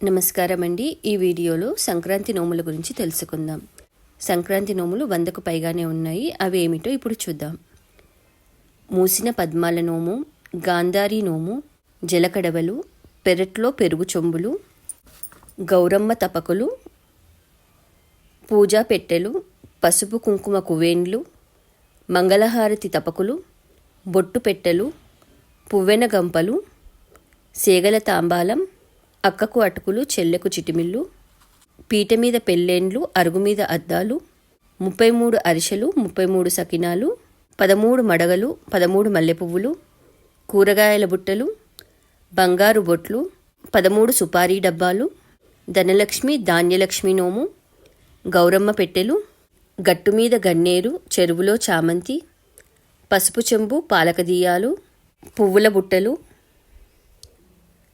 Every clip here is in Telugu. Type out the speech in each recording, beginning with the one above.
నమస్కారం అండి ఈ వీడియోలో సంక్రాంతి నోముల గురించి తెలుసుకుందాం. సంక్రాంతి నోములు వందకు పైగానే ఉన్నాయి. అవి ఏమిటో ఇప్పుడు చూద్దాం. మూసిన పద్మాల నోము గాంధారి నోము జలకడవలు పెరట్లో పెరుగు చొంబులు గౌరమ్మ తపకులు పూజా పెట్టెలు పసుపు కుంకుమ కువేండ్లు మంగళహారతి తపకులు బొట్టు పెట్టెలు పువ్వెన గంపలు సేగల తాంబాలం అక్కకు అటుకులు చెల్లెకు చిటిమిళ్ళు పీట మీద పెళ్ళేండ్లు అరుగు మీద అద్దాలు ముప్పై మూడు అరిసెలు ముప్పై మూడు సకినాలు పదమూడు మడగలు పదమూడు మల్లె పువ్వులు కూరగాయల బుట్టలు బంగారు బొట్లు పదమూడు సుపారీ డబ్బాలు ధనలక్ష్మి ధాన్యలక్ష్మి నోము గౌరమ్మ పెట్టెలు గట్టు మీద గన్నేరు చెరువులో చామంతి పసుపు చెంబు పాలకదీయాలు పువ్వుల బుట్టలు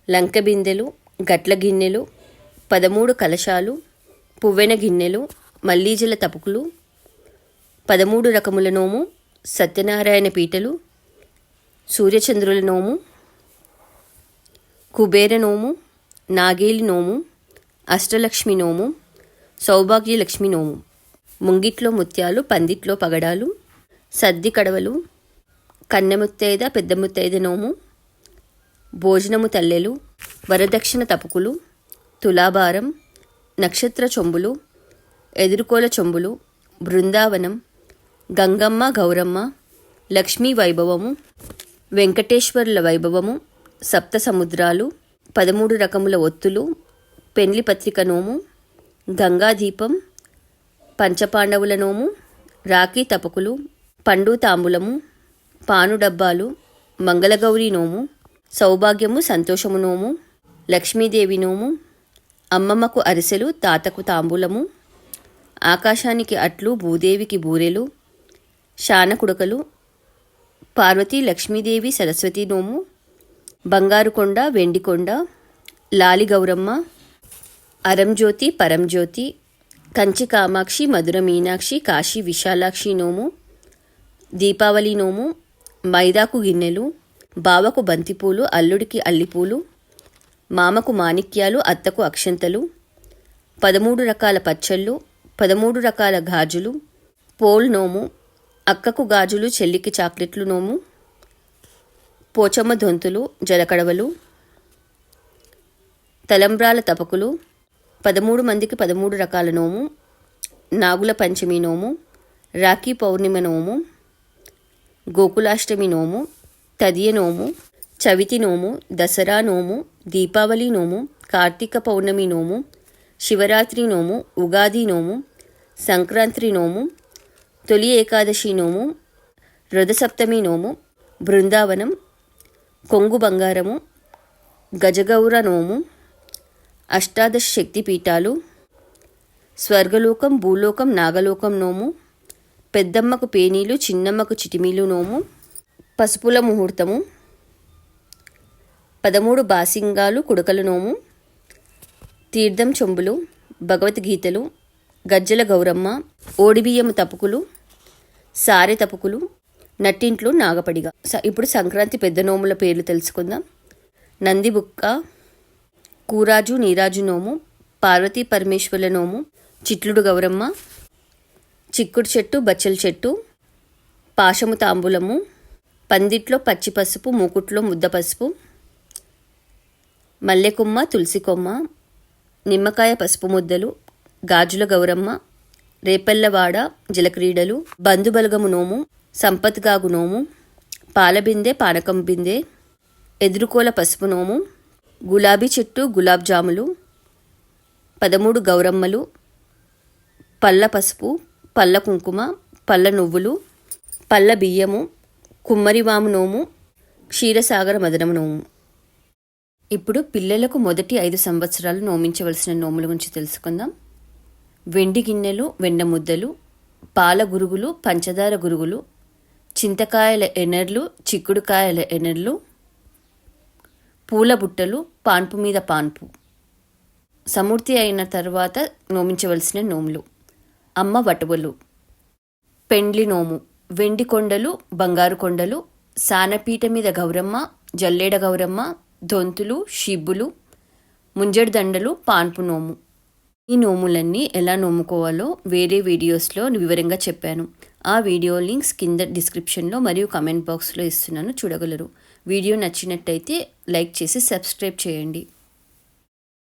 లంక బిందెలు గట్ల గిన్నెలు పదమూడు కలశాలు పువ్వెన గిన్నెలు మల్లీజల తపుకులు పదమూడు రకముల నోము సత్యనారాయణ పీటలు సూర్యచంద్రుల నోము కుబేర నోము నాగేలి నోము అష్టలక్ష్మి నోము సౌభాగ్యలక్ష్మి నోము. ముంగిట్లో ముత్యాలు పందిట్లో పగడాలు సద్ది కడవలు కన్నెముత్తైద పెద్ద ముత్తైద నోము భోజనము తల్లెలు వరదక్షిణ తపుకులు తులాభారం నక్షత్ర చొంబులు ఎదుర్కోల చొంబులు బృందావనం గంగమ్మ గౌరమ్మ లక్ష్మీ వైభవము వెంకటేశ్వరుల వైభవము సప్త సముద్రాలు పదమూడు రకముల ఒత్తులు పెండ్లి పత్రిక నోము గంగాదీపం పంచపాండవుల నోము రాఖీ తపకులు పండు తాంబులము పాను డబ్బాలు మంగళగౌరి నోము సౌభాగ్యము సంతోషము నోము లక్ష్మీదేవి నోము అమ్మమ్మకు అరిసెలు తాతకు తాంబూలము ఆకాశానికి అట్లు భూదేవికి బూరెలు శానకుడకలు పార్వతీ లక్ష్మీదేవి సరస్వతి నోము బంగారుకొండ వెండికొండ లాలిగౌరమ్మ లాలి గౌరమ్మ అరంజ్యోతి పరంజ్యోతి కంచి కామాక్షి మధుర మీనాక్షి కాశీ విశాలాక్షి నోము దీపావళి నోము మైదాకు గిన్నెలు బావకు బంతిపూలు అల్లుడికి అల్లిపూలు మామకు మాణిక్యాలు అత్తకు అక్షంతలు పదమూడు రకాల పచ్చళ్ళు పదమూడు రకాల గాజులు పోల్ నోము అక్కకు గాజులు చెల్లికి చాక్లెట్లు నోము పోచమ్మ దొంతులు జలకడవలు తలంబ్రాల తపకులు పదమూడు మందికి పదమూడు రకాల నోము నాగుల పంచమి నోము రాఖీ పౌర్ణిమ నోము గోకులాష్టమి నోము తదియ నోము చవితి నోము దసరా నోము దీపావళి నోము కార్తీక పౌర్ణమి నోము శివరాత్రి నోము ఉగాది నోము సంక్రాంతి నోము తొలి ఏకాదశి నోము రథసప్తమి నోము బృందావనం కొంగు బంగారము గజగౌర నోము అష్టాదశ శక్తి పీఠాలు స్వర్గలోకం భూలోకం నాగలోకం నోము పెద్దమ్మకు పేనీలు చిన్నమ్మకు చిటిమీలు నోము పసుపుల ముహూర్తము పదమూడు బాసింగాలు కుడకల నోము తీర్థం చెంబులు భగవద్గీతలు గజ్జల గౌరమ్మ ఓడిబియ్యము తపుకులు సారె తపుకులు నట్టింట్లు నాగపడిగా. స- ఇప్పుడు సంక్రాంతి పెద్ద నోముల పేర్లు తెలుసుకుందాం. నందిబుక్క కూరాజు నీరాజు నోము పార్వతీ పరమేశ్వరుల నోము చిట్లుడు గౌరమ్మ చిక్కుడు చెట్టు బచ్చల చెట్టు పాశము తాంబూలము పందిట్లో పచ్చి పసుపు మూకుట్లో ముద్ద పసుపు మల్లెకొమ్మ తులసి కొమ్మ నిమ్మకాయ పసుపు ముద్దలు గాజుల గౌరమ్మ రేపల్లవాడ జలక్రీడలు బంధుబలగము నోము సంపత్గాగు నోము పాలబిందె పానకం బిందె ఎదురుకోల పసుపు నోము గులాబీ చెట్టు గులాబ్ జాములు పదమూడు గౌరమ్మలు పళ్ళ పసుపు పళ్ళ కుంకుమ పళ్ళ నువ్వులు పళ్ళ బియ్యము కుమ్మరివాము నోము క్షీరసాగర మదనము నోము. ఇప్పుడు పిల్లలకు మొదటి ఐదు సంవత్సరాలు నోమించవలసిన నోముల గురించి తెలుసుకుందాం. వెండి గిన్నెలు వెన్న ముద్దలు పాల గురుగులు పంచదార గురుగులు చింతకాయల ఎనర్లు చిక్కుడుకాయల ఎనర్లు పూల బుట్టలు పాన్పు మీద పాన్పు. సమూర్తి అయిన తర్వాత నోమించవలసిన నోములు. అమ్మ వటువలు. పెండ్లి నోము. వెండి కొండలు బంగారు కొండలు సానపీట మీద గౌరమ్మ జల్లేడ గౌరమ్మ దొంతులు షిబ్బులు ముంజడిదండలు పాన్పు నోము. ఈ నోములన్నీ ఎలా నోముకోవాలో వేరే వీడియోస్లో వివరంగా చెప్పాను. ఆ వీడియో లింక్స్ కింద డిస్క్రిప్షన్లో మరియు కమెంట్ బాక్స్లో ఇస్తున్నాను చూడగలరు. వీడియో నచ్చినట్టయితే లైక్ చేసి సబ్స్క్రైబ్ చేయండి.